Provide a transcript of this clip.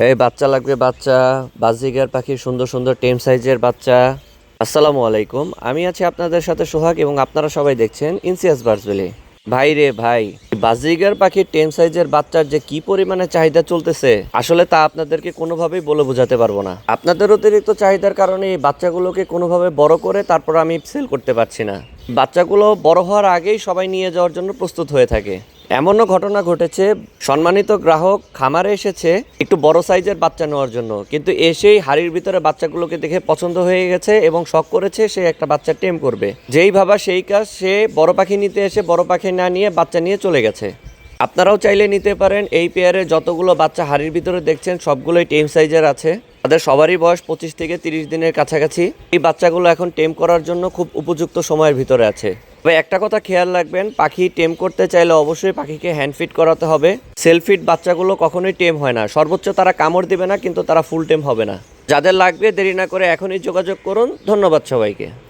এই বাচ্চা লাগবে বাচ্চা, বাজিগার পাখির সুন্দর সুন্দর টেম সাইজের বাচ্চা। আসসালামু আলাইকুম, আমি আছি আপনাদের সাথে সোহাগ এবং আপনারা সবাই দেখছেন ইনসিয়াস বার্সবেলি। ভাই রে ভাই, বাজিগার পাখির টেম সাইজের বাচ্চার যে কি পরিমাণে চাহিদা চলতেছে, আসলে তা আপনাদেরকে কোনোভাবেই বলে বোঝাতে পারব না। আপনাদের অতিরিক্ত চাহিদার কারণে এই বাচ্চাগুলোকে কোনোভাবে বড় করে তারপর আমি সেল করতে পারছি না। বাচ্চাগুলো বড় হওয়ার আগেই সবাই নিয়ে যাওয়ার জন্য প্রস্তুত হয়ে থাকে। এমনও ঘটনা ঘটেছে, সম্মানিত গ্রাহক খামারে এসেছে একটু বড় সাইজের বাচ্চা নেওয়ার জন্য। কিন্তু এসেই হাড়ির ভিতরে বাচ্চাগুলোকে দেখে পছন্দ হয়ে গেছে এবং শখ করেছে সে একটা বাচ্চা টেম করবে। যেই ভাবা সেই কাজ, সে বড় পাখি নিতে এসে বড় পাখি না নিয়ে বাচ্চা নিয়ে চলে গেছে। আপনারাও চাইলে নিতে পারেন, এই পেয়ারে যতগুলো বাচ্চা হাড়ির ভিতরে দেখছেন, সবগুলোই টেম সাইজের আছে। তাদের সবারই বয়স পঁচিশ থেকে তিরিশ দিনের কাছাকাছি। এই বাচ্চাগুলো এখন টেম করার জন্য খুব উপযুক্ত সময়ের ভিতরে আছে। তবে একটা কথা খেয়াল রাখবেন, পাখি টেম করতে চাইলে অবশ্যই পাখিকে হ্যান্ডফিট করাতে হবে। সেলফিট বাচ্চাগুলো কখনোই টেম হয় না। সর্বোচ্চ তারা কামড় দিবে না, কিন্তু তারা ফুল টেম হবে না। যাদের লাগবে দেরি না করে এখনই যোগাযোগ করুন। ধন্যবাদ সবাইকে।